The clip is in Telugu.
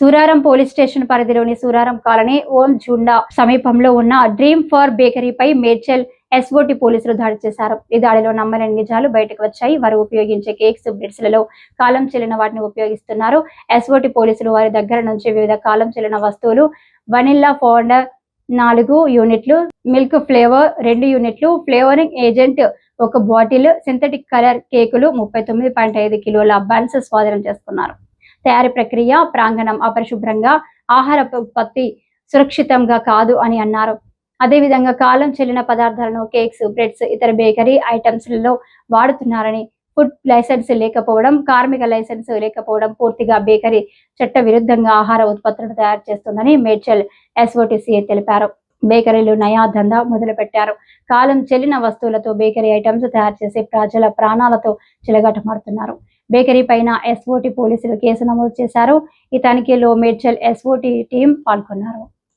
సూరారం పోలీస్ స్టేషన్ పరిధిలోని సూరారం కాలనీ ఓం జుండా సమీపంలో ఉన్న డ్రీమ్ ఫార్ బేకరీపై మేడ్చల్ ఎస్ఓటి పోలీసులు దాడి చేశారు. ఈ దాడిలో నమ్మలేని నిజాలు బయటకు వచ్చాయి. వారు ఉపయోగించే కేక్స్ బ్రెడ్స్లలో కాలం చెల్లిన వాటిని ఉపయోగిస్తున్నారు. ఎస్ఓటి పోలీసులు వారి దగ్గర నుంచి వివిధ కాలం చెల్లిన వస్తువులు వనిల్లా ఫౌండర్ నాలుగు యూనిట్లు మిల్క్ ఫ్లేవర్ రెండు యూనిట్లు ఫ్లేవరింగ్ ఏజెంట్ ఒక బాటిల్ సింథటిక్ కలర్ కేకులు ముప్పై తొమ్మిది పాయింట్ ఐదు కిలోల బన్స్ స్వాధీనం చేసుకున్నారు. తయారీ ప్రక్రియ ప్రాంగణం అపరిశుభ్రంగా ఆహార ఉత్పత్తి సురక్షితంగా కాదు అని అన్నారు. అదేవిధంగా కాలం చెల్లిన పదార్థాలను కేక్స్ బ్రెడ్స్ ఇతర బేకరీ ఐటమ్స్లలో వాడుతున్నారని ఫుడ్ లైసెన్స్ లేకపోవడం కార్మిక లైసెన్స్ లేకపోవడం పూర్తిగా బేకరీ చట్ట విరుద్ధంగా ఆహార ఉత్పత్తులను తయారు చేస్తుందని మేడ్చల్ ఎస్ఓటీసీఏ తెలిపారు. బేకరీలు నయా దందా మొదలు పెట్టారు కాలం చెల్లిన వస్తువులతో బేకరీ ఐటమ్స్ తయారు చేసి ప్రజల ప్రాణాలతో చిలగటమాడుతున్నారు. బేకరీ పైన ఎస్ఓటి పోలీసులు కేసు నమోదు చేశారు. ఈ తనిఖీలో మేడ్చల్ ఎస్ఓటి టీం పాల్గొన్నారు.